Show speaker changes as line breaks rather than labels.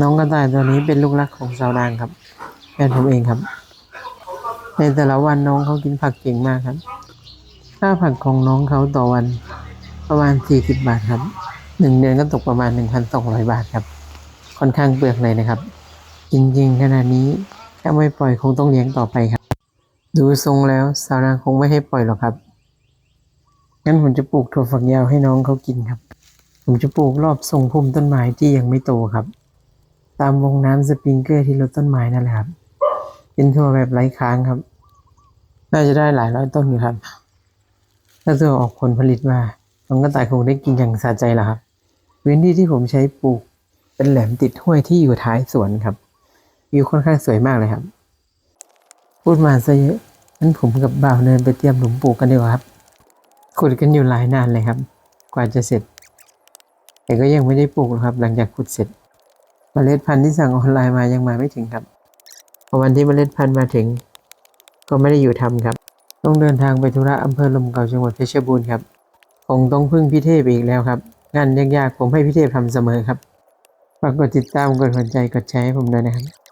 น้องกระต่ายตัวนี้เป็นลูกรักของสาวนางครับแฟนผมเองครับ ในแต่ละวันน้องเขากินผักเก่งมากครับ ค่าผักของน้องเขาต่อวันประมาณ 40 บาทครับหนึ่งเดือนก็ตกประมาณ 1,200 บาทครับ ค่อนข้างเปลือกเลยนะครับ จริงๆขนาดนี้ถ้าไม่ปล่อยคงต้องเลี้ยงต่อไปครับ ดูทรงแล้วสาวนางคงไม่ให้ปล่อยหรอกครับงั้นผมจะปลูกถั่วฝักยาวให้น้องเขากินครับ ผมจะปลูกรอบทรงพุ่มต้นไม้ที่ยังไม่โตครับ ตามวงน้ำสปริงเกอร์ที่รดต้นไม้นั่นแหละครับ เป็นถั่วแบบไร้ค้างครับ น่าจะได้หลายร้อยต้นอยู่ครับ ถ้าถั่วออกผลผลิตมาน้องกระต่ายคงได้กินอย่างสะใจแล้วครับพื้นที่ที่ผมใช้ปลูกเป็นแหลมติดห้วยที่อยู่ท้ายสวนครับวิวค่อนข้างสวยมากเลยครับ พูดมาซะเยอะงั้นผมกับบ่าวเนินไปเตรียมหลุมปลูกกันดีกว่าครับขุดกันอยู่หลายนานเลยครับ กว่าจะเสร็จ แต่ก็ยังไม่ได้ปลูกนะครับหลังจากขุดเสร็จเมล็ดพันธุ์ที่สั่งออนไลน์มายังมาไม่ถึงครับพอวันที่เมล็ดพันธุ์มาถึง ก็ไม่ได้อยู่ทำครับ ต้องเดินทางไปธุระอำเภอลมเก่าจังหวัดเพชรบูรณ์ครับคงต้องพึ่งพี่เทพอีกแล้วครับ งานยากๆผมให้พี่เทพทำเสมอครับฝากกดติดตามกดหัวใจกดแชร์ให้ผมด้วยนะครับ